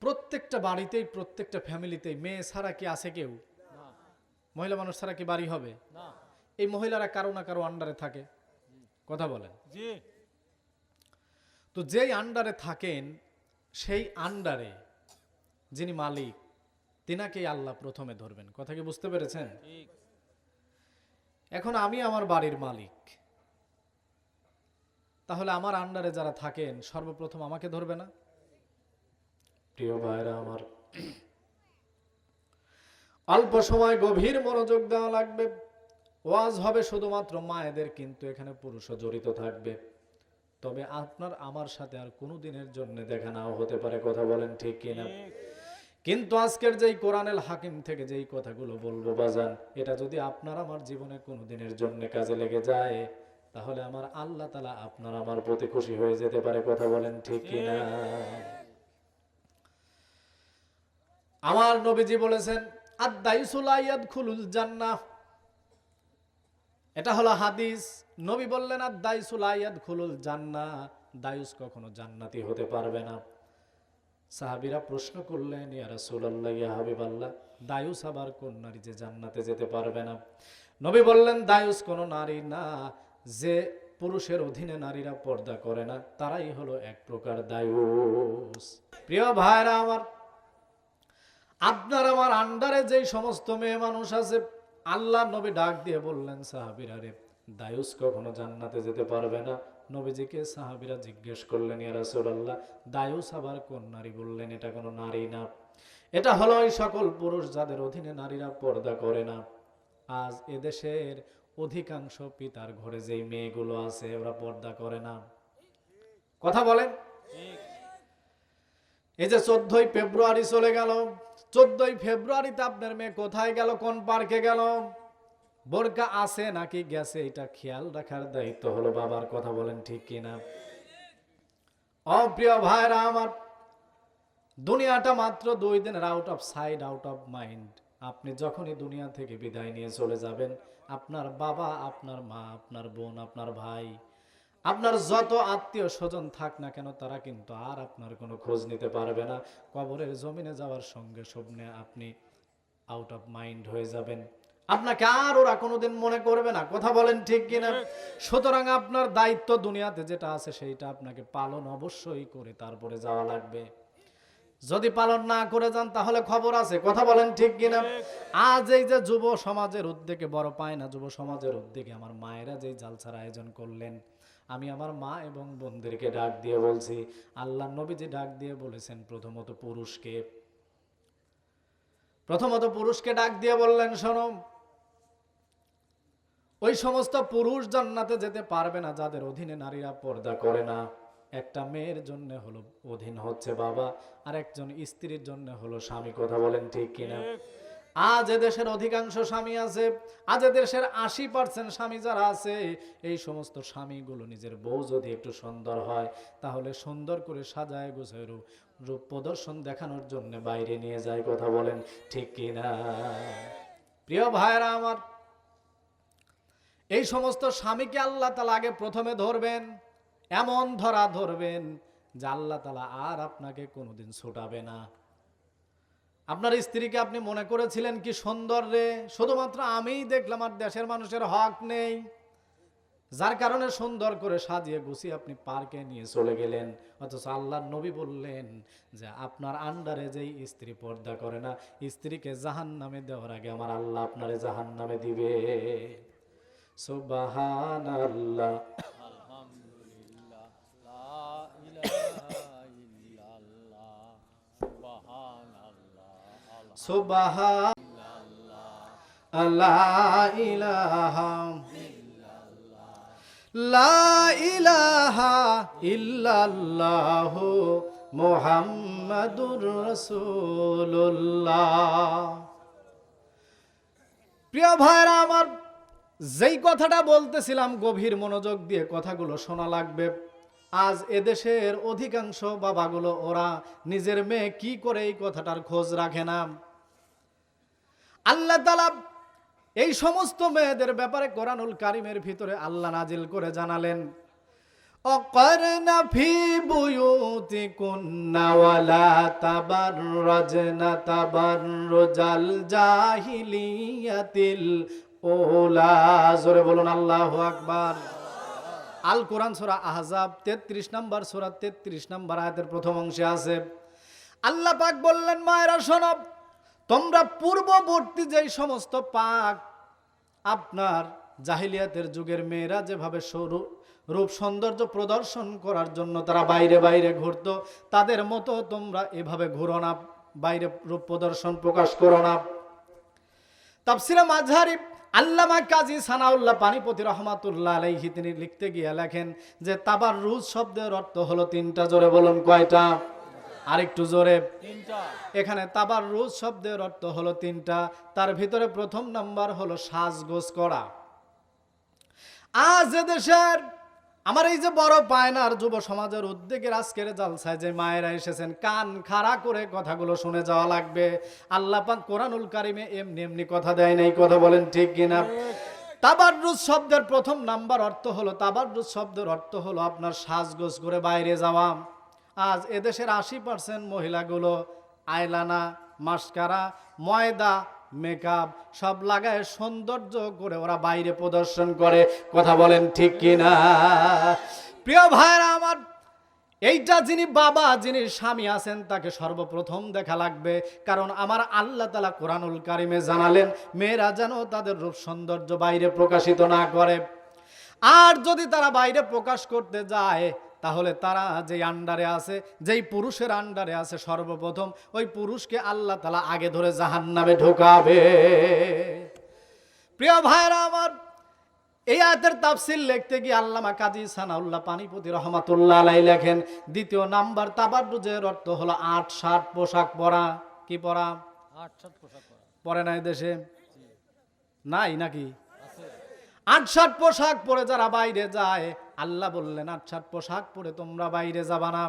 প্রত্যেকটা বাড়িতেই প্রত্যেকটা ফ্যামিলিতেই মেয়ে ছাড়া কি আছে কেউ? মহিলা মানুষ ছাড়া কি বাড়ি হবে? না। এই মহিলারা কারও না কারও আন্ডারে থাকে। কথা বলেন। তো যেই আন্ডারে থাকেন সেই আন্ডারে যিনি মালিক তিনাকেই আল্লাহ প্রথমে ধরবেন। কথা কি বুঝতে পেরেছেন? এখন আমি আমার বাড়ির মালিক। তাহলে আমার আন্ডারে যারা থাকেন সর্বপ্রথম আমাকে ধরবে না? প্রিয় ভাইরা আমার। অল্প সময় গভীর মনোযোগ দেওয়া লাগবে। ওয়াজ হবে শুধুমাত্র মায়েদের, কিন্তু এখানে পুরুষও জড়িত থাকবে। তবে আপনার আমার সাথে আর কোনো দিনের জন্য দেখা নাও হতে পারে, কথা বলেন ঠিক কিনা? কিন্তু আজকের যেই কোরআনেল হাকিম থেকে যেই কথাগুলো বলব বাজান, এটা যদি আপনার আমার জীবনে কোনো দিনের জন্য কাজে লেগে যায়, তাহলে আমার আল্লাহ তালা আপনার আমার প্রতি খুশি হয়ে যেতে পারে, কথা বলেন ঠিক কিনা? আমার নবীজি বলেছেন জান্নাহ। এটা হলো হাদিস। নবী বললেন খুলুল জান্নাহ। দায়ুস কখনো জান্নাতি হতে পারবে না। সাহাবিরা প্রশ্ন করলেন, ইয়া রাসূলুল্লাহ, ইয়া দায়ুস আবার কোন নারী যে জান্নাতে যেতে পারবে না? নবী বললেন দায়ুস কোন নারী না, যে পুরুষের অধীনে নারীরা পর্দা করে না, তারাই হলো এক প্রকার দায়ুস প্রিয় ভাইরা আমার আপনার আমার আন্ডারে যেই সমস্ত মেয়ে মানুষ আছে, আল্লাহ নবী ডাক দিয়ে বললেন, সাহাবিরা রে, দায়ুস কখনো জান্নাতে যেতে পারবে না। নবীজিকে সাহাবিরা জিজ্ঞেস করলেন, ইয়া রাসূলুল্লাহ, দায়ুস আবার কোন নারী? বললেন, এটা কোনো নারী না। এটা হলো ওই সকল পুরুষ যাদের অধীনে নারীরা পর্দা করে না। আজ এদেশের অধিকাংশ পিতার ঘরে যেই মেয়েগুলো আছে, ওরা পর্দা করে না। কথা বলেন। এই যে চোদ্দই ফেব্রুয়ারি চলে গেল। চোদ্দই ফেব্রুয়ারিতে আপনার মেয়ে কোথায় গেল, কোন পার্কে গেল? বোরকা আছে নাকি গেছে, এটা খেয়াল রাখার দায়িত্ব হলো বাবার কথা বলেন ঠিক কিনা। অপ্রিয় ভাইরা আমার, দুনিয়াটা মাত্র দুই দিনের out of sight out of mind আপনি যখনই দুনিয়া থেকে বিদায় নিয়ে চলে যাবেন, আপনার বাবা, আপনার মা, আপনার বোন, আপনার ভাই আপনার যত আত্মীয় স্বজন থাক না কেন, তারা কিন্তু আর আপনার কোনো খোঁজ নিতে পারবে না। কবরের জমিনে যাওয়ার সঙ্গে স্বপ্নে আপনি আউট অফ মাইন্ড হয়ে যাবেন। আপনাকে আর ওরা কোনোদিন মনে করবে না। কথা বলেন ঠিক কিনা? সুতরাং আপনার দায়িত্ব দুনিয়াতে যেটা আছে সেইটা আপনাকে পালন অবশ্যই করে তারপরে যাওয়া লাগবে। যদি পালন না করে যান, তাহলে খবর আছে। কথা বলেন ঠিক কিনা? আজ এই যে যুব সমাজের উদ্যোগে, বড় পায় না, যুব সমাজের উদ্যোগে আমার মায়েরা যেই জালসার আয়োজন করলেন আমি আমার মা এবং বোনদেরকে ডাক দিয়ে বলছি, আল্লাহ নবী যে ডাক দিয়ে বলেছেন, প্রথমত পুরুষকে। প্রথমত পুরুষকে ডাক দিয়ে বললেন, শোনো, ওই সমস্ত পুরুষ জান্নাতে যেতে পারবে না, যাদের অধীনে নারীরা পর্দা করে না। একটা মেয়ের জন্য হলো, অধীন হচ্ছে বাবা আর একজন স্ত্রীর জন্য হলো স্বামী। কথা বলেন ঠিক কিনা? আজ এদেশের অধিকাংশ স্বামী আছে, আজ এদেশের আশি পার্সেন্ট স্বামী যারা আছে, এই সমস্ত স্বামীগুলো নিজের বউ যদি একটু সুন্দর হয়, তাহলে সুন্দর করে সাজায় গোছায় রূপ প্রদর্শন দেখানোর জন্য বাইরে নিয়ে যায় কথা বলেন, ঠিক কিনা প্রিয় ভাইরা আমার, এই সমস্ত স্বামীকে আল্লাহ তালা আগে প্রথমে ধরবেন, এমন ধরা ধরবেন, যে আল্লাহ তালা আর আপনাকে কোনোদিন ছুটাবে না। আপনার স্ত্রীকে আপনি মনে করেছিলেন কি সুন্দর রে? শুধুমাত্র আমিই দেখলাম আর দেশের মানুষের হক নেই। যার কারণে সুন্দর করে সাজিয়ে গুছিয়ে আপনি পার্কে নিয়ে চলে গেলেন। অথচ আল্লাহর নবী বললেন যে, আপনার আন্ডারে যেই স্ত্রী পর্দা করে না, স্ত্রীকে জাহান নামে দেওয়ার আগে আমার আল্লাহ আপনারে জাহান নামে দিবে। সুবাহান আল্লাহ আলহামদুলিল্লাহ লা ইলাহা ইল্লাল্লাহ সুবহানাল্লাহ প্রিয় ভাইরা, আমার যেই কথাটা বলতেছিলাম গভীর মনোযোগ দিয়ে কথাগুলো শোনা লাগবে আজ এদেশের অধিকাংশ বাবাগুলো ওরা নিজের মেয়ে কি করে এই কথাটার খোঁজ রাখে না। আল্লাহ তালা এই সমস্ত মেয়েদের ব্যাপারে কোরআনুল কারিমের ভিতরে আল্লাহ নাজিল করে জানালেন জোরে বলুন আকবার। আল কোরআন সূরা আহজাব 33 নম্বর সূরা 33 নম্বর আয়াতের প্রথম অংশে আছে, আল্লাহ পাক বললেন, মায়েরা, শোনো তোমরা পূর্ববর্তী যেই সমস্ত পাক আপনার জাহিলিয়াতের যুগের মেয়েরা যেভাবে সরু রূপ সৌন্দর্য প্রদর্শন করার জন্য তারা বাইরে বাইরে ঘুরত, তাদের মতো তোমরা এভাবে ঘুরো না, বাইরে রূপ প্রদর্শন প্রকাশ করো না। তাফসিরে মাঝহারি আল্লামা কাজী সানাউল্লাহ পানিপতি রহমাতুল্লাহ আলাইহি তিনি লিখতে গিয়ে লেখেন যে তাবার রুজ শব্দের অর্থ হলো তিনটা, জোরে বলুন কয়টা? আরেকটু জোরে। এখানে তাবার রুজ শব্দের অর্থ হলো তিনটা। তার ভিতরে প্রথম নাম্বার হলো সাজগোজ করা। আজ দেশের আমার এই যে বড় পায়নার যুব সমাজের উদ্যোগের আজকের জালসায় যে মায়েরা এসেছেন কান খাড়া করে কথাগুলো শুনে যাওয়া লাগবে। আল্লাহ পাক কোরআনুল কারিমে এমনি এমনি কথা দেয় নাই কথা বলেন ঠিক কিনা? তাবাররুজ শব্দের প্রথম নাম্বার অর্থ হলো তাবাররুজ শব্দের অর্থ হলো আপনার সাজগোজ করে বাইরে যাওয়া। আজ এদেশের আশি পার্সেন্ট মহিলাগুলো আয়লানা, মাস্কারা, ময়দা, মেকআপ সব লাগায় সৌন্দর্য করে ওরা বাইরে প্রদর্শন করে। কথা বলেন ঠিক কিনা? প্রিয় ভাইরা আমার, এইটা যিনি বাবা, যিনি স্বামী আছেন, তাকে সর্বপ্রথম দেখা লাগবে। কারণ আমার আল্লাহ তালা কোরআনুল কারিমে জানালেন, মেয়েরা যেন তাদের রূপ সৌন্দর্য বাইরে প্রকাশিত না করে। আর যদি তারা বাইরে প্রকাশ করতে যায় তাহলে তারা যেই আন্ডারে আছে যেই পুরুষের আন্ডারে আছে সর্বপ্রথম ওই পুরুষকে আল্লাহ তালা আগে ধরে জাহান নামে ঢোকাবে। প্রিয় ভাইরা আমার এই আয়াতের তাফসিল লিখতে গিয়ে আল্লামা কাজী সানাউল্লাহ পানিপতি রহমাতুল্লাহ আলাই লেখেন দ্বিতীয় নাম্বার তাবাররুজের অর্থ হলো আট ষাট পোশাক পরা। কি পরা? আট পোশাক করা পরে নাই দেশে? নাই নাকি? আট ষাট পোশাক পরে যারা বাইরে যায় আল্লাহ বললেন ষাট পোশাক পরে তোমরা বাইরে যাবা না।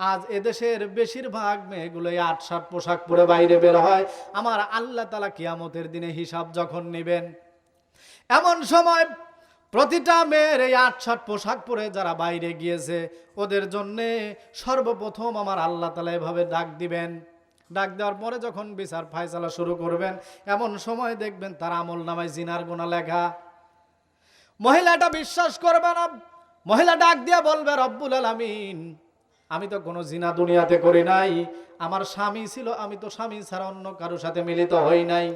আজ এদেশের বেশিরভাগ মেয়েগুলো এই আট ষাট পোশাক পরে বাইরে বের হয়। আমার আল্লাহ তালা কিয়ামতের দিনে হিসাব যখন নেবেন, এমন সময় প্রতিটা মেয়ের এই আট ষাট পোশাক পরে যারা বাইরে গিয়েছে, ওদের জন্যে সর্বপ্রথম আমার আল্লাহ তালা এভাবে ডাক দিবেন। ডাক দেওয়ার পরে যখন বিচার ফায়সালা শুরু করবেন, এমন সময় দেখবেন তার আমল নামায় জিনার গোনা লেখা। মহিলাটা বিশ্বাস করবে না। মহিলা ডাক দিয়ে বলবে, রব্বুল আলামিন, আমি তো কোনো জিনা দুনিয়াতে করি নাই। আমার স্বামী ছিল, আমি তো স্বামী ছাড়া অন্য কারোর সাথে মিলিত হই নাই।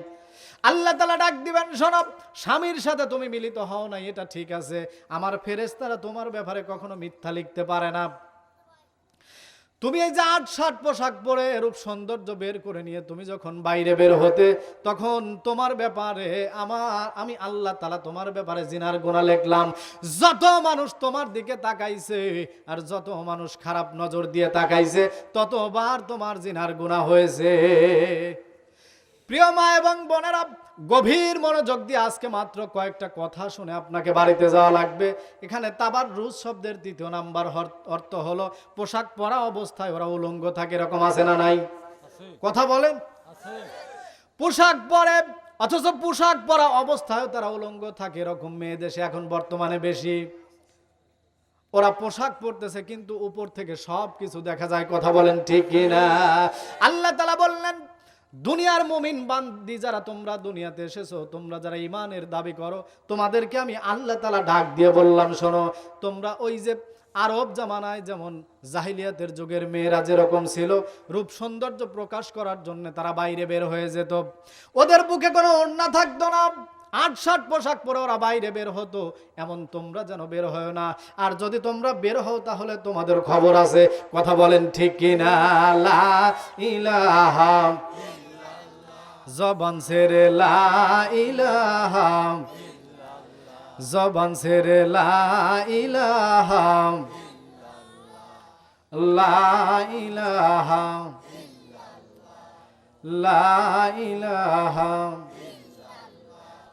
আল্লাহ তালা ডাক দিবেন সনব স্বামীর সাথে তুমি মিলিত হও নাই, এটা ঠিক আছে। আমার ফেরেস্তারা তোমার ব্যাপারে কখনো মিথ্যা লিখতে পারে না। তুমি এই যে আট ষাট পোশাক পরে রূপ সৌন্দর্য বের করে নিয়ে তুমি যখন বাইরে বের হতে, তখন তোমার ব্যাপারে আমার, আমি আল্লাহ তালা তোমার ব্যাপারে জিনার গোনা লিখলাম। যত মানুষ তোমার দিকে তাকাইছে আর যত মানুষ খারাপ নজর দিয়ে তাকাইছে, ততবার তোমার জিনার গোনা হয়েছে। প্রিয় মা এবং বোনেরা গভীর মনোযোগ দিয়ে আজকে মাত্র কয়েকটা কথা শুনে আপনাকে বাড়িতে যাওয়া লাগবে। এখানে তাবার রুজ শব্দের দ্বিতীয় নাম্বার অর্থ হলো পোশাক পরা অবস্থায় ওরা উলঙ্গ থাকে এরকম আছে না নাই? কথা বলেন। পোশাক পরে অথচ পোশাক পরা অবস্থায় তারা উলঙ্গ থাকে এরকম মেয়ে দেশে এখন বর্তমানে বেশি। ওরা পোশাক পরতেছে কিন্তু উপর থেকে সব কিছু দেখা যায় কথা বলেন ঠিক কিনা? আল্লাহ তালা বললেন দুনিয়ার মুমিন বান্দি যারা, তোমরা দুনিয়াতে এসেছ, তোমরা যারা ইমানের দাবি করো, তোমাদেরকে আমি আল্লাহ তালা ডাক দিয়ে বললাম, শোনো, তোমরা ওই যে আরব জামানায় যেমন জাহিলিয়াতের যুগের মেয়েরা যেরকম ছিল, রূপ সৌন্দর্য প্রকাশ করার জন্য তারা বাইরে বের হয়ে যেত। ওদের বুকে কোনো ওড়না থাকতো না। আট ষাট পোশাক পরে ওরা বাইরে বের হতো। এমন তোমরা যেন বের হয় না। আর যদি তোমরা বের হও, তাহলে তোমাদের খবর আছে। কথা বলেন ঠিক কিনা? ইলাহা জবান সেরে লা ইলাহা জবান সেরে লা ইলাহা লা ইলাহা লা ইলাহা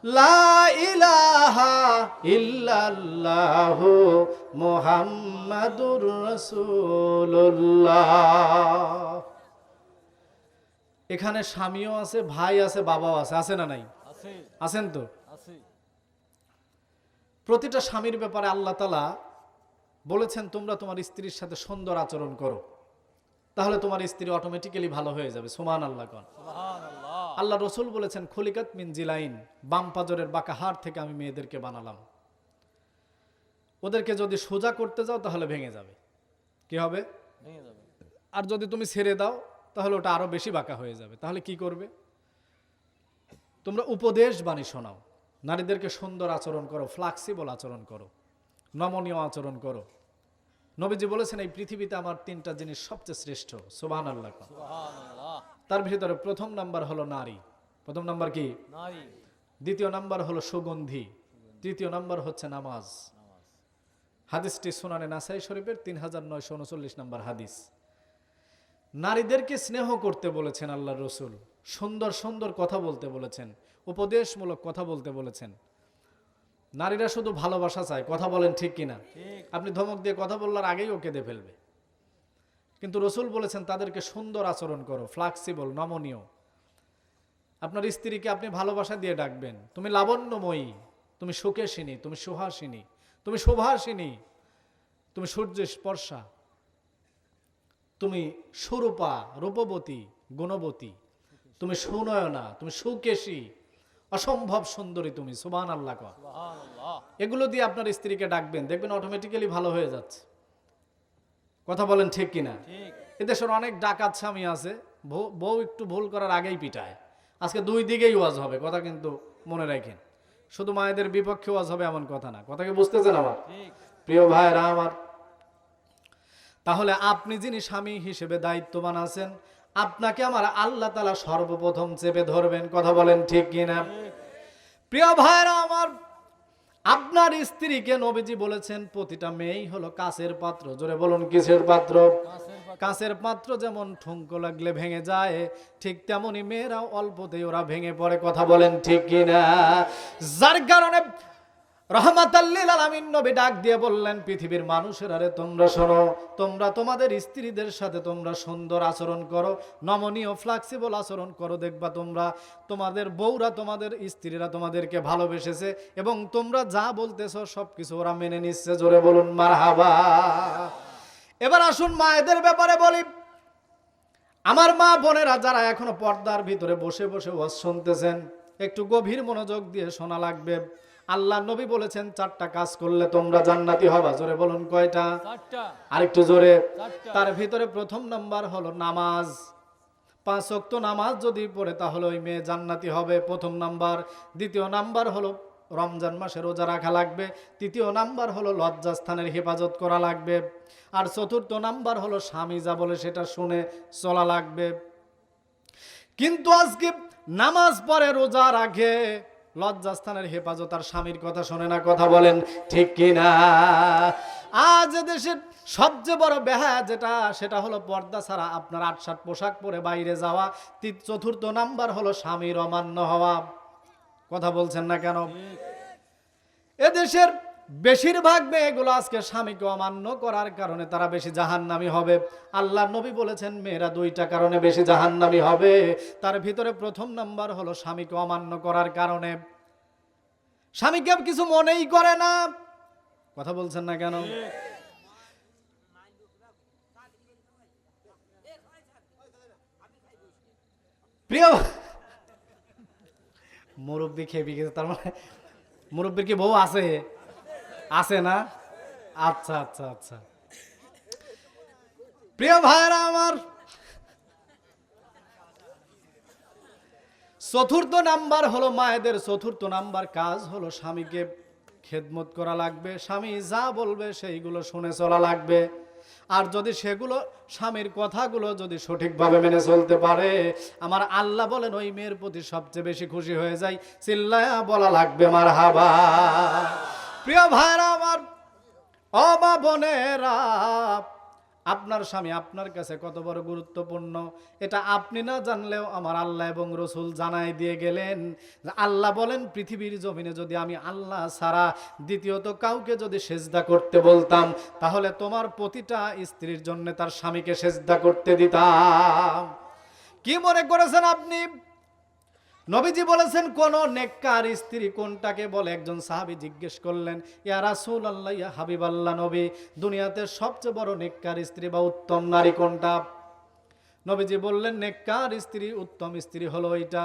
লা ইলাহা ইল্লাল্লাহু মুহাম্মাদুর রাসূলুল্লাহ। এখানে স্বামীও আছে ভাই আছে বাবাও আছে। আছে না নাই? আছেন তো? প্রতিটা স্বামীর ব্যাপারে আল্লাহ তালা বলেছেন তোমরা তোমার স্ত্রীর সাথে সুন্দর আচরণ করো। তাহলে তোমার স্ত্রী অটোমেটিক্যালি ভালো হয়ে যাবে। সোমান আল্লাহ কন আল্লাহ রসুল বলেছেন খলিকাত মিন জিলাইন বাম পাজরের বাঁকা হাড় থেকে আমি মেয়েদেরকে বানালাম। ওদেরকে যদি সোজা করতে যাও তাহলে ভেঙে যাবে। কি হবে? ভেঙে যাবে। আর যদি তুমি ছেড়ে দাও তাহলে ওটা আরও বেশি বাঁকা হয়ে যাবে। তাহলে কি করবে? তোমরা উপদেশ বাণী শোনাও। নারীদেরকে সুন্দর আচরণ করো ফ্লাক্সিবল আচরণ করো নমনীয় আচরণ করো। নবীজি বলেছেন এই পৃথিবীতে আমার তিনটা জিনিস সবচেয়ে শ্রেষ্ঠ। সোবান আল্লাহ তার ভিতরে প্রথম নাম্বার হলো নারী। প্রথম নাম্বার কি? দ্বিতীয় নাম্বার হলো সুগন্ধি। তৃতীয় নাম্বার হচ্ছে নামাজ। নামাজ। হাদিসটি সুনানে নাসাই শরীফের তিন হাজার নয়শো উনচল্লিশ নাম্বার হাদিস। নারীদেরকে স্নেহ করতে বলেছেন আল্লাহ রসুল সুন্দর সুন্দর কথা বলতে বলেছেন উপদেশমূলক কথা বলতে বলেছেন। নারীরা শুধু ভালোবাসা চায় কথা বলেন ঠিক কিনা? আপনি ধমক দিয়ে কথা বললার আগেই ও কেঁদে ফেলবে। কিন্তু রসুল বলেছেন তাদেরকে সুন্দর আচরণ করো ফ্লাক্সিবল নমনীয়। আপনার স্ত্রীকে আপনি ভালোবাসা দিয়ে ডাকবেন তুমি লাবণ্যময়ী তুমি সুকেশিনী তুমি সুহাসিনী তুমি সুভাসিনী তুমি সূর্যের স্পর্শা। তুমি সুরূপা রূপবতী গুণবতী। তুমি সুনয়না তুমি সুকেশী। অসম্ভব সুন্দরী তুমি সুবান আল্লাহ এগুলো দিয়ে আপনার স্ত্রীকে ডাকবেন দেখবেন অটোমেটিক্যালি ভালো হয়ে যাচ্ছে। কথা বলেন ঠিক কিনা? এদেশের অনেক ডাকাত স্বামী আছে বউ- বউ একটু ভুল করার আগেই পিটায়। আজকে দুই দিকেই ওয়াজ হবে কথা কিন্তু মনে রাখেন। শুধু মায়েদের বিপক্ষে ওয়াজ হবে এমন কথা না কথাকে বুঝতেছেন আমার? প্রিয় ভাইরা আমার তাহলে আপনি যিনি স্বামী হিসেবে দায়িত্ববান আছেন, আপনাকে আমার আল্লাহ তালা সর্বপ্রথম চেপে ধরবেন, কথা বলেন ঠিক কিনা? প্রিয় ভাইরা আমার আপনার স্ত্রীকে নবীজি বলেছেন, প্রতিটা মেয়েই হলো কাছের পাত্র। জোরে বলুন, কিসের পাত্র? কাছের পাত্র যেমন ঠুঙ্কো লাগলে ভেঙে যায়, ঠিক তেমনি মেয়েরাও অল্পতেই ওরা ভেঙে পড়ে, কথা বলেন ঠিক কিনা? যার কারণে রহমাতাল্লিল বললেন, পৃথিবীর মানুষের আরে তোমরা তোমরা তোমাদের স্ত্রীদের সাথে তোমরা সুন্দর আচরণ করো, নমনীয় ফ্লেক্সিবল আচরণ করো, দেখবা তোমরা, তোমাদের বউরা তোমাদের স্ত্রীরা তোমাদেরকে ভালোবেসেছে এবং তোমরা যা বলতেছো সবকিছু ওরা মেনে নিচ্ছে। জোরে বলুন, মারহাবা। এবার আসুন মায়েদের ব্যাপারে বলি। আমার মা বোনেরা যারা এখনও পর্দার ভিতরে বসে বসে ওয়াজ শুনতেছেন, একটু গভীর মনোযোগ দিয়ে শোনা লাগবে। আল্লাহ নবী বলেছেন চারটা কাজ করলে তোমরা জান্নাতি হবা। জোরে বলুন কয়টা? আরেকটু জোরে। তার ভিতরে প্রথম নাম্বার হলো নামাজ। পাঁচ ওয়াক্ত নামাজ যদি পড়ে তাহলে ওই মেয়ে জান্নাতি হবে। প্রথম নাম্বার। দ্বিতীয় নাম্বার হলো রমজান মাসে রোজা রাখা লাগবে। তৃতীয় নাম্বার হলো লজ্জাস্থানের হেফাজত করা লাগবে। আর চতুর্থ নাম্বার হলো স্বামী যা বলে সেটা শুনে চলা লাগবে। কিন্তু আজকে নামাজ পড়ে রোজা রাখে লজ্জাস্থানের হেফাজত আর স্বামীর কথা শোনে না, কথা বলেন, ঠিক কিনা? আজ দেশের সবচেয়ে বড় বেহা যেটা, সেটা হলো পর্দা ছাড়া আপনার আটসাট পোশাক পরে বাইরে যাওয়া। চতুর্থ নাম্বার হলো স্বামীর অমান্য হওয়া। কথা বলছেন না কেন? এদেশের বেশিরভাগ মেয়েগুলো আজকে স্বামীকে অমান্য করার কারণে তারা বেশি জাহান্নামি হবে। আল্লাহ নবী বলেছেন, মেয়েরা দুইটা কারণে বেশি জাহান্নামি হবে। তার ভিতরে প্রথম নাম্বার হলো স্বামীকে অমান্য করার কারণে। স্বামীকে কিছু মনেই করে না। কথা বলছেন না কেন? প্রিয় মুরব্বী খেয়ে গেছে, তার মানে মুরব্বীর কি বউ আছে? আছে না? আচ্ছা আচ্ছা আচ্ছা। প্রিয় ভাইরা আমার চতুর্থ নাম্বার হলো মায়েদের চতুর্থ নাম্বার কাজ হলো স্বামীকে খেদমত করা লাগবে। স্বামী যা বলবে সেইগুলো শুনে চলা লাগবে। আর যদি সেগুলো স্বামীর কথাগুলো যদি সঠিকভাবে মেনে চলতে পারে, আমার আল্লাহ বলেন, ওই মেয়ের প্রতি সবচেয়ে বেশি খুশি হয়ে যায় চিল্লায়া বলা লাগবে মার হাবা প্রিয় ভাইরা আমার মা বোনেরা, আপনার স্বামী আপনার কাছে কত বড় গুরুত্বপূর্ণ? এটা আপনি না জানলেও আমার আল্লাহ এবং রসুল জানাই দিয়ে গেলেন আল্লাহ বলেন, পৃথিবীর জমিনে যদি আমি আল্লাহ ছাড়া দ্বিতীয়ত কাউকে যদি সেজদা করতে বলতাম, তাহলে তোমার প্রতিটা স্ত্রীর জন্য তার স্বামীকে সেজদা করতে দিতাম। কি মনে করেছেন আপনি? নবীজি বলেছেন, কোন নেককার স্ত্রী কোনটাকে বলে? একজন সাহাবী জিজ্ঞেস করলেন, ইয়া রাসূল আল্লাহ ইয়া হাবিব আল্লাহ নবী, দুনিয়াতে সবচেয়ে বড় নেককার স্ত্রী বা উত্তম নারী কোনটা? নবীজি বললেন, নেককার স্ত্রী, উত্তম স্ত্রী হলো এটা,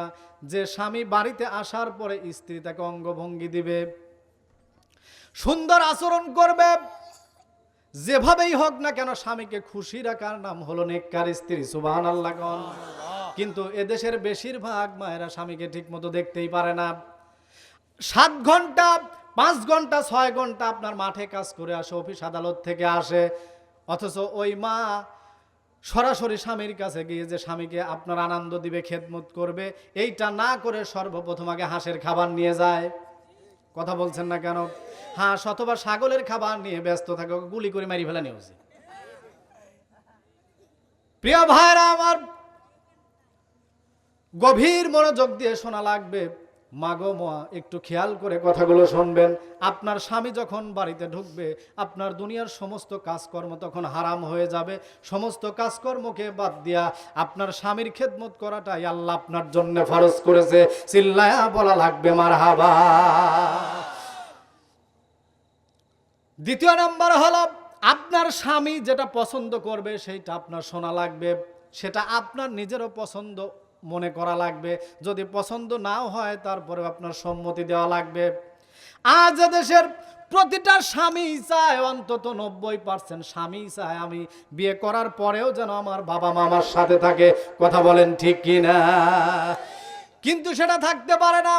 যে স্বামী বাড়িতে আসার পরে স্ত্রী তাকে অঙ্গভঙ্গি দিবে, সুন্দর আচরণ করবে, যেভাবেই হোক না কেন স্বামীকে খুশি রাখার নাম হলো নেককার স্ত্রী। সুবাহান আল্লাহ কিন্তু এদেশের বেশিরভাগ মায়েরা স্বামীকে ঠিক মতো দেখতেই পারে না। সাত ঘণ্টা, পাঁচ ঘণ্টা, ছয় ঘণ্টা আপনার মাঠে কাজ করে আসে, অফিস আদালত থেকে আসে। অথচ ওই মা সরাসরি স্বামীর কাছে গিয়ে যে স্বামীকে আপনার আনন্দ দিবে, খেদমত করবে, এইটা না করে সর্বপ্রথম আগে হাঁসের খাবার নিয়ে যায়। কথা বলছেন না কেন? হাঁস অথবা ছাগলের খাবার নিয়ে ব্যস্ত থাকে গুলি করে মারি ফেলা নিয়ে উচিত। প্রিয় ভাইরা, আমার গভীর মনোযোগ দিয়ে শোনা লাগবে। মাগো মা একটু খেয়াল করে কথাগুলো শুনবেন। আপনার স্বামী যখন বাড়িতে ঢুকবে, আপনার দুনিয়ার সমস্ত কাজকর্ম তখন হারাম হয়ে যাবে। সমস্ত কাজকর্মকে বাদ দিয়া আপনার স্বামীর খেদমত করাটাই আল্লাহ আপনার জন্য ফরজ করেছে। চিল্লায়া বলা লাগবে মার হাবা দ্বিতীয় নাম্বার হলো, আপনার স্বামী যেটা পছন্দ করবে, সেইটা আপনার শোনা লাগবে। সেটা আপনার নিজেরও পছন্দ মনে করা লাগবে। যদি পছন্দ নাও হয় তারপরে আপনার সম্মতি দেওয়া লাগবে। আজ দেশের প্রতিটা স্বামী চায়, অন্তত নব্বই পার্সেন্ট স্বামী চায়। আমি বিয়ে করার পরেও যেন আমার বাবা মামার সাথে থাকে। কথা বলেন ঠিক কি না কিন্তু সেটা থাকতে পারে না।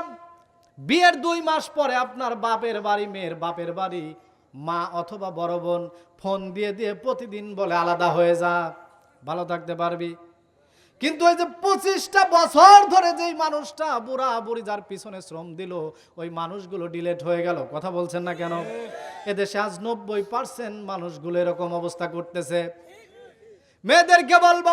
বিয়ের দুই মাস পরে আপনার বাপের বাড়ি, মেয়ের বাপের বাড়ি, মা অথবা বড় বোন, ফোন দিয়ে দিয়ে প্রতিদিন বলে আলাদা হয়ে যা। ভালো থাকতে পারবি। কিন্তু ওই যে পঁচিশটা বছর ধরে যেই মানুষটা বুড়া বুড়ি যার পিছনে শ্রম দিল, ওই মানুষগুলো ডিলেট হয়ে গেল। কথা বলছেন না কেন? এদেশে আজ নব্বই পার্সেন্ট মানুষগুলো এরকম অবস্থা করতেছে। মেয়েদেরকে বলব,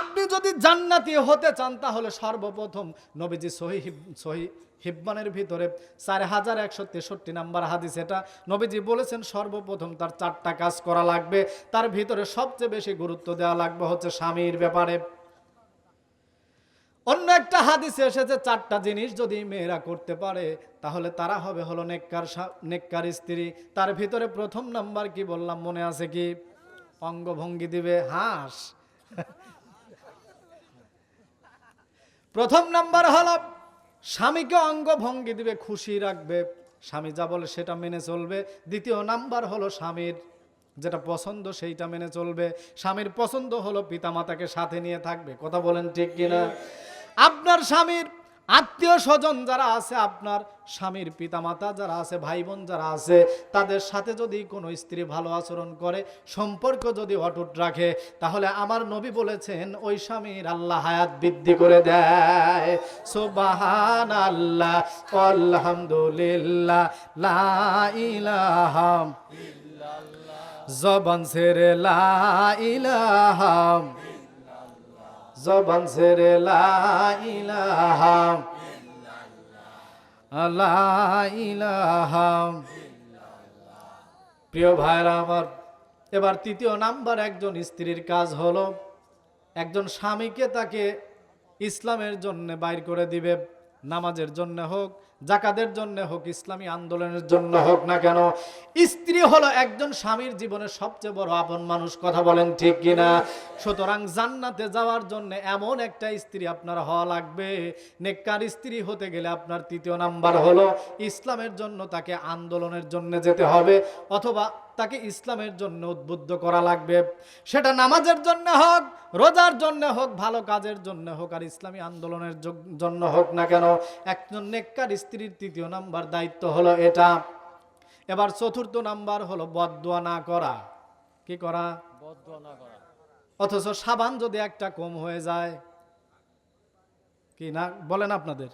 আপনি যদি জান্নাতি হতে চান, তাহলে সর্বপ্রথম নবীজি সহি সহি হিব্বানের ভিতরে চার হাজার একশো তেষট্টি নাম্বার হাদিস এটা। নবীজি বলেছেন, সর্বপ্রথম তার চারটা কাজ করা লাগবে। তার ভিতরে সবচেয়ে বেশি গুরুত্ব দেওয়া লাগবে হচ্ছে স্বামীর ব্যাপারে। অন্য একটা হাদিসে এসেছে, চারটা জিনিস যদি মেয়েরা করতে পারে, তাহলে তারা হবে হলো নেককার নেককার স্ত্রী। তার ভিতরে প্রথম নাম্বার কি বললাম মনে আছে কি? অঙ্গভঙ্গি দিবে হাঁস। প্রথম নাম্বার হলো, স্বামীকে অঙ্গভঙ্গি দিবে, খুশি রাখবে। স্বামী যা বলে সেটা মেনে চলবে। দ্বিতীয় নাম্বার হলো স্বামীর যেটা পছন্দ সেইটা মেনে চলবে। স্বামীর পছন্দ হলো পিতামাতাকে সাথে নিয়ে থাকবে। কথা বলেন ঠিক কিনা? আপনার স্বামীর আত্মীয় স্বজন যারা আছে, আপনার স্বামীর পিতামাতা যারা আছে ভাই বোন যারা আছে, তাদের সাথে যদি কোনো স্ত্রী ভালো আচরণ করে, সম্পর্ক যদি অটুট রাখে, তাহলে আমার নবী বলেছেন, ওই স্বামীর আল্লাহ হায়াত বৃদ্ধি করে দেয়। সুবাহান আল্লাহ আলহামদুলিল্লাহ জবান ছেড়ে লা ইলাহা জবান ছেড়ে লা ইলাহা প্রিয় ভাইরা আমার, এবার তৃতীয় নাম্বার একজন স্ত্রীর কাজ হলো, একজন স্বামীকে তাকে ইসলামের জন্য বাইর করে দিবে, নামাজের জন্য হোক জাকাতের জন্য হোক, ইসলামী আন্দোলনের জন্য হোক না কেন, স্ত্রী হলো একজন স্বামীর জীবনের সবচেয়ে বড় আপন মানুষ, কথা বলেন ঠিক কিনা? সুতরাং জান্নাতে যাওয়ার জন্য এমন একটা স্ত্রী আপনার হওয়া লাগবে। নেককার স্ত্রী হতে গেলে আপনার তৃতীয় নাম্বার হলো ইসলামের জন্য তাকে আন্দোলনের জন্য যেতে হবে, অথবা তাকে ইসলামের জন্য উদ্বুদ্ধ করা লাগবে। সেটা নামাজের জন্য হোক রোজার জন্য হোক ভালো কাজের জন্য হোক আর ইসলামী আন্দোলনের জন্য হোক না কেন একজন নেককার স্ত্রীর তৃতীয় নাম্বার দায়িত্ব হলো এটা। এবার চতুর্থ নাম্বার হলো বদদোয়া না করা। কি করা? বদুয়া না করা। অথচ সাবান যদি একটা কম হয়ে যায় কি না? বলেন আপনাদের।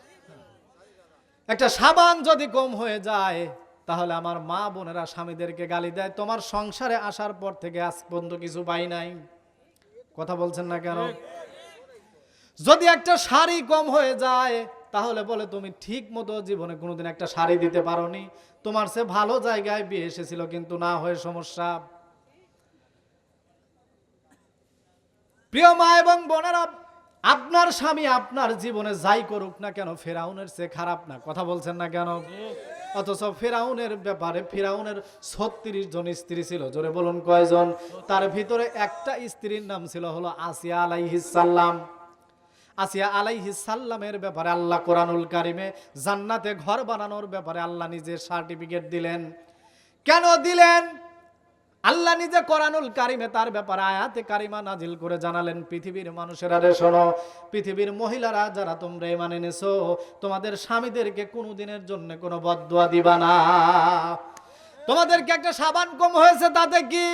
একটা সাবান যদি কম হয়ে যায় তাহলে আমার মা বোনেরা স্বামীদেরকে গালি দেয়। তোমার সংসারে আসার পর থেকে আজ পর্যন্ত কিছু পাই নাই। কথা বলছেন না কেন? যদি একটা শাড়ি কম হয়ে যায়, তাহলে বলে তুমি ঠিক মতো জীবনে কোনোদিন একটা শাড়ি দিতে পারোনি। তোমার সে ভালো জায়গায় বিয়ে এসেছিল, কিন্তু না হয়ে সমস্যা। প্রিয় মা এবং বোনেরা, আপনার স্বামী আপনার জীবনে যাই করুক না কেন, ফেরাউনের চেয়ে খারাপ না। কথা বলছেন না কেন? অথচ ফেরাউনের ব্যাপারে, ফেরাউনের ছত্রিশ জন স্ত্রী ছিল। জোরে বলুন কয়জন? তার ভিতরে একটা স্ত্রীর নাম ছিল হলো আসিয়া আলাইহিসাল্লাম আসিয়া আলাইহিসাল্লামের ব্যাপারে আল্লাহ কোরআনুল কারিমে জান্নাতে ঘর বানানোর ব্যাপারে আল্লাহ নিজের সার্টিফিকেট দিলেন। কেন দিলেন? আল্লাহ নিজে কোরআনুল কারিমে তার ব্যাপারে আয়াতে কারিমা নাজিল করে জানালেন, পৃথিবীর মানুষেরা রে শোনো, পৃথিবীর মহিলারা যারা তোমরা মানে নেছো তোমাদের স্বামীদেরকে কোনো দিনের জন্য কোনো বদুয়া দিবা না। তোমাদেরকে একটা সাবান কম হয়েছে তাতে কি?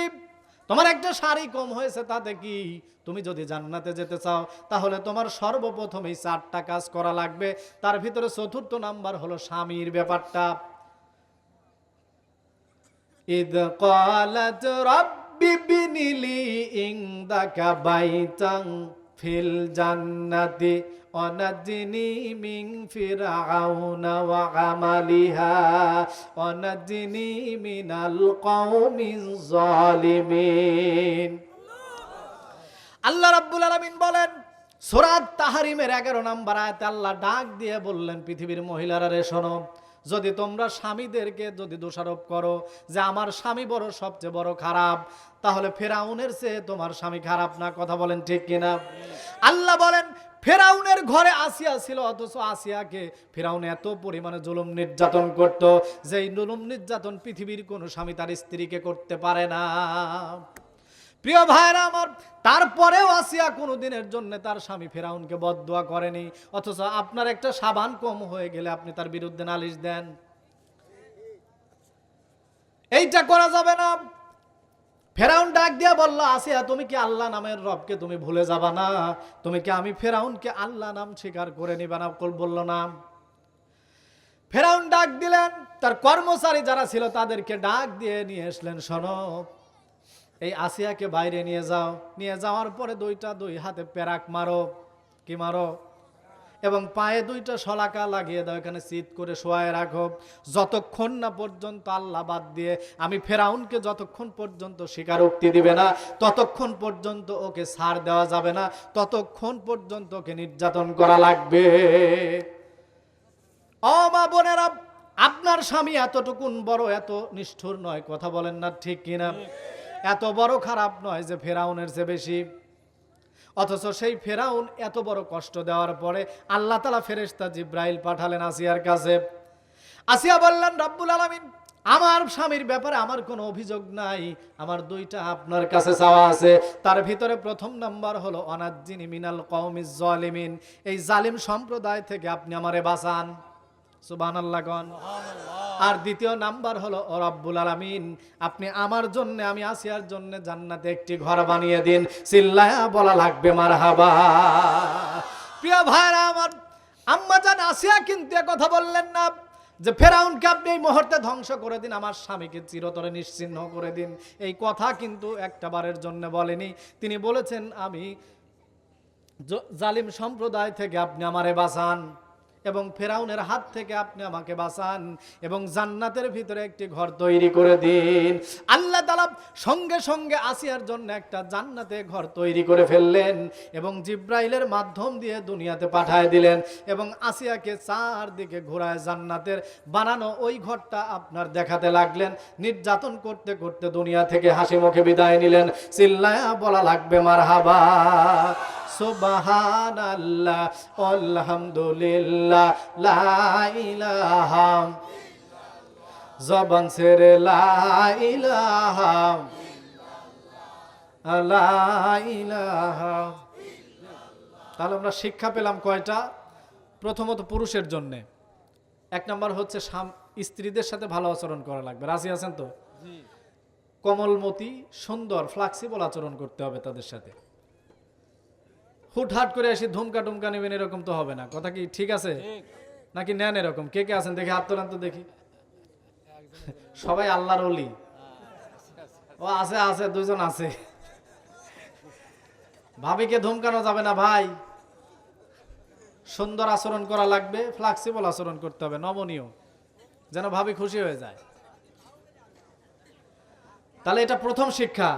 তোমার একটা শাড়ি কম হয়েছে তাতে কি? তুমি যদি জান্নাতে যেতে চাও, তাহলে তোমার সর্বপ্রথম এই চারটা কাজ করা লাগবে। তার ভিতরে চতুর্থ নাম্বার হলো স্বামীর ব্যাপারটা। إذ قالت رب ابن لي عندك بيتا في الجنة ونجني من فرعون وعملها ونجني من القوم الظالمين আল্লাহ রাব্বুল আলামিন বলেন সুরাত তাহারিমের এগারো নাম্বার আয়াতে আল্লাহ ডাক দিয়ে বললেন পৃথিবীর মহিলারা রে শোনো যদি তোমরা স্বামীদেরকে যদি দোষারোপ করো যে আমার স্বামী বড় সবচেয়ে বড় খারাপ, তাহলে ফেরাউনের চেয়ে তোমার স্বামী খারাপ না, কথা বলেন ঠিক কিনা? আল্লাহ বলেন, ফেরাউনের ঘরে আসিয়া ছিল, অথচ আসিয়াকে ফেরাউন এত পরিমাণে জুলুম নির্যাতন করত যে জুলুম নির্যাতন পৃথিবীর কোনো স্বামী তার স্ত্রীকে করতে পারে না। প্রিয় ভাইরা আমার, তারপরেও আসিয়া কোনো দিনের জন্য তার স্বামী ফেরাউনকে বদদোয়া করেনি। অথচ আপনার একটা সাবান কম হয়ে গেলে আপনি তার বিরুদ্ধে নালিশ দেন। এইটা করা যাবে না। ফেরাউন ডাক দিয়া বলল, আসিয়া, তুমি কি আল্লাহ নামের রবকে তুমি ভুলে যাবা না? তুমি কি আমি ফেরাউনকে আল্লাহ নাম স্বীকার করে নিবা না? বলল, না। ফেরাউন ডাক দিলেন। তার কর্মচারী যারা ছিল তাদেরকে ডাক দিয়ে নিয়ে আসলেন, শোনো এই আসিয়াকে বাইরে নিয়ে যাও। নিয়ে যাওয়ার পরে দুইটা দুই হাতে প্যারাক মারো। কি মারো? এবং পায়ে দুইটা শলাকা লাগিয়ে দাও, এখানে শীত করে শোয়ায় রাখো। যতক্ষণ না পর্যন্ত আল্লাহ বাদ দিয়ে আমি ফেরাউনকে যতক্ষণ পর্যন্ত স্বীকারোক্তি দিবে না, ততক্ষণ পর্যন্ত ওকে ছাড় দেওয়া যাবে না, ততক্ষণ পর্যন্ত ওকে নির্যাতন করা লাগবে। ও মা বোনেরা, আপনার স্বামী এতটুকুন বড়, এত নিষ্ঠুর নয়, কথা বলেন না ঠিক কিনা? এত বড় খারাপ নয় যে ফেরাউনের চেয়ে বেশি। অথচ সেই ফেরাউন এত বড় কষ্ট দেওয়ার পরে আল্লাহ তালা ফেরেস্তা জিব্রাইল পাঠালেন আসিয়ার কাছে। আসিয়া বললেন, রব্বুল আলমিন, আমার স্বামীর ব্যাপারে আমার কোনো অভিযোগ নাই। আমার দুইটা আপনার কাছে চাওয়া আছে। তার ভিতরে প্রথম নাম্বার হলো, অনাজ্জিনী মিনাল কওমিজ জালিমিন। এই জালিম সম্প্রদায় থেকে আপনি আমারে বাঁচান। সুবহানাল্লাহ গণ আর দ্বিতীয় নাম্বার হলো রব্বুল আলামিন, আপনি আমার জন্য, আমি আসিয়ার জন্য জান্নাতে একটি ঘর বানিয়ে দিন। চিল্লায়া বলা লাগবে, মারহাবা। প্রিয় ভাইরা আমার, আম্মা জান আসিয়া কিন্তু কথা বললেন না, যে ফেরাউনকে আপনি এই মুহূর্তে ধ্বংস করে দিন, আমার স্বামীকে চিরতরে নিশ্চিহ্ন করে দিন। এই কথা কিন্তু একটা বারের জন্য বলেনি। তিনি বলেছেন, আমি জালিম সম্প্রদায় থেকে আপনি আমারে বাঁচান। এবং ফেরাউনের হাত থেকে আপনি আমাকে বাঁচান এবং জান্নাতের ভিতরে একটি ঘর তৈরি করে দিন। আল্লাহ তালা সঙ্গে সঙ্গে আসিয়ার জন্য একটা জান্নাতে ঘর তৈরি করে ফেললেন এবং জিব্রাইলের মাধ্যম দিয়ে দুনিয়াতে পাঠায় দিলেন এবং আসিয়াকে চারদিকে ঘোরায় জান্নাতের বানানো ওই ঘরটা আপনার দেখাতে লাগলেন। নির্যাতন করতে করতে দুনিয়া থেকে হাসি মুখে বিদায় নিলেন। চিল্লায়া বলা লাগবে, মারহাবা। সুবাহান আল্লাহ আলহামদুলিল্লাহ। জবান ছেড়ে তাহলে আমরা শিক্ষা পেলাম কয়টা? প্রথমত পুরুষের জন্যে। এক নম্বর হচ্ছে স্ত্রীদের সাথে ভালো আচরণ করা লাগবে। রাজি আছেন তো? কমলমতি সুন্দর ফ্লেক্সিবল আচরণ করতে হবে তাদের সাথে। হুটহাট করে এসে ধুমকা টুমকা নেবেন এরকম তো হবে না। কথা কি ঠিক আছে? নাকি নেন এরকম? কে কে আছেন? দেখি হাত তোলান তো দেখি। সবাই আল্লাহর অলি ও আছে আছে দুজন আছে। ভাবিকে ধমকানো যাবে না ভাই। সুন্দর আচরণ করা লাগবে ফ্লেক্সিবল আচরণ করতে হবে নমনীয়। যেন ভাবি খুশি হয়ে যায়। তাহলে এটা প্রথম শিক্ষা।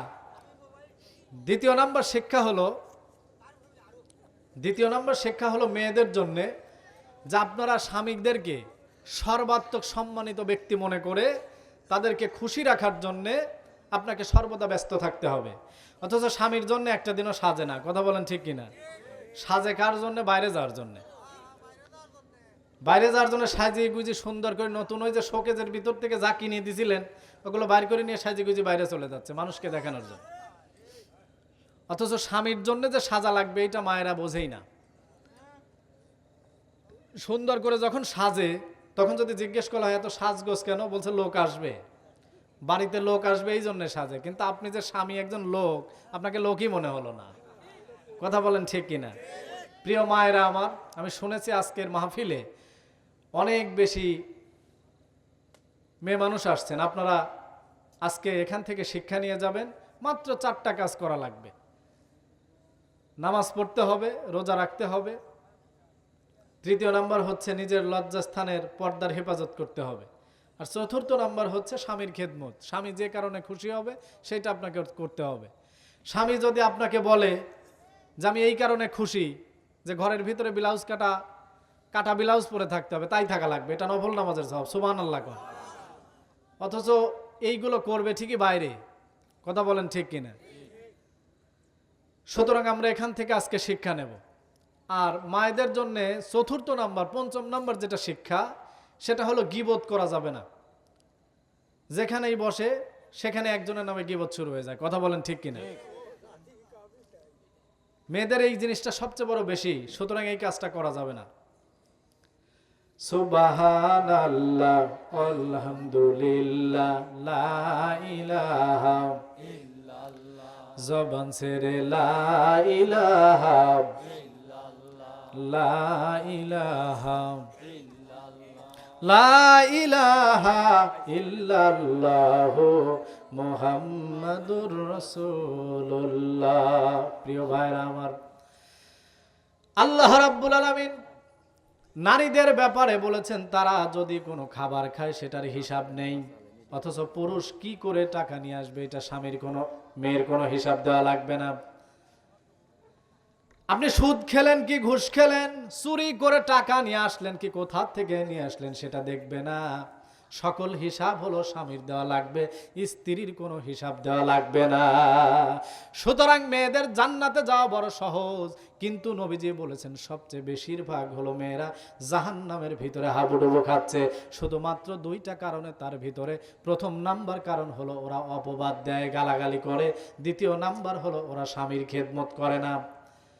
দ্বিতীয় নাম্বার শিক্ষা হলো দ্বিতীয় নম্বর শিক্ষা হলো মেয়েদের জন্য, যে আপনারা স্বামীদেরকে সর্বাত্মক সম্মানিত ব্যক্তি মনে করে তাদেরকে খুশি রাখার জন্যে আপনাকে সর্বদা ব্যস্ত থাকতে হবে। অথচ স্বামীর জন্য একটা দিনও সাজে না, কথা বলেন ঠিক কিনা? সাজে কার জন্য? বাইরে যাওয়ার জন্য। বাইরে যাওয়ার জন্য সাজিয়ে গুজি সুন্দর করে নতুন ওই যে শোকেজের ভিতর থেকে যা কিনে দিয়েছিলেন ওগুলো বাইর করে নিয়ে সাজিয়ে গুজি বাইরে চলে যাচ্ছে মানুষকে দেখানোর জন্য। অথচ স্বামীর জন্য যে সাজা লাগবে, এটা মায়েরা বোঝেই না। সুন্দর করে যখন সাজে, তখন যদি জিজ্ঞেস করা হয় এত সাজগোজ কেন? বলছে, লোক আসবে। বাড়িতে লোক আসবে, এই জন্য সাজে। কিন্তু আপনি যে স্বামী একজন লোক, আপনাকে লোকই মনে হলো না। কথা বলেন ঠিক কিনা? প্রিয় মায়েরা আমার, আমি শুনেছি আজকের মাহফিলে অনেক বেশি মেয়ে মানুষ আসছেন। আপনারা আজকে এখান থেকে শিক্ষা নিয়ে যাবেন, মাত্র চারটা কাজ করা লাগবে। নামাজ পড়তে হবে, রোজা রাখতে হবে। তৃতীয় নাম্বার হচ্ছে নিজের লজ্জাস্থানের পর্দার হেফাজত করতে হবে। আর চতুর্থ নাম্বার হচ্ছে স্বামীর খেদমত। স্বামী যে কারণে খুশি হবে, সেটা আপনাকে করতে হবে। স্বামী যদি আপনাকে বলে যে আমি এই কারণে খুশি যে ঘরের ভিতরে ব্লাউজ কাটা কাটা ব্লাউজ পরে থাকতে হবে, তাই থাকা লাগবে। এটা নফল নামাজের সব সুমান আল্লাহ অথচ এইগুলো করবে ঠিকই বাইরে। কথা বলেন ঠিক কিনা? সুতরাং আমরা এখান থেকে আজকে শিক্ষা নেব। আর মায়েদের জন্য চতুর্থ নাম্বার, পঞ্চম নাম্বার যেটা শিক্ষা, সেটা হলো গিবোধ করা যাবে না। যেখানেই বসে, সেখানে একজনের নামে গিবোধ শুরু হয়ে যায়। কথা বলেন ঠিক কিনা? মেয়েদের এই জিনিসটা সবচেয়ে বড় বেশি, সুতরাং এই কাজটা করা যাবে না। সুবাহান জবান ছেড়ে, লা ইলাহা লা ইলাহা লা ইলাহা ইল্লাল্লাহ মুহাম্মাদুর রাসূলুল্লাহ। প্রিয় ভাইরা আমার, আল্লাহ রাব্বুল আলামিন নারীদের ব্যাপারে বলেছেন, তারা যদি কোনো খাবার খায় সেটার হিসাব নেই। অথচ পুরুষ কি করে টাকা নিয়ে আসবে? এটা স্বামীর কোনো, মেয়ের কোনো হিসাব দেওয়া লাগবে না। আপনি সুদ খেলেন কি ঘুষ খেলেন? চুরি করে টাকা নিয়ে আসলেন কি? কোথা থেকে নিয়ে আসলেন সেটা দেখবে না। সকল হিসাব হলো স্বামীর দেওয়া লাগবে, স্ত্রীর কোনো হিসাব দেওয়া লাগবে না। সুতরাং মেয়েদের জান্নাতে যাওয়া বড় সহজ, কিন্তু নবীজি বলেছেন সবচেয়ে বেশিরভাগ হলো মেয়েরা জাহান নামের ভিতরে হাবুডুবু খাচ্ছে। শুধুমাত্র দুইটা কারণে তার ভিতরে প্রথম নাম্বার কারণ হলো ওরা অপবাদ দেয়, গালাগালি করে। দ্বিতীয় নাম্বার হলো ওরা স্বামীর খেদমত করে না।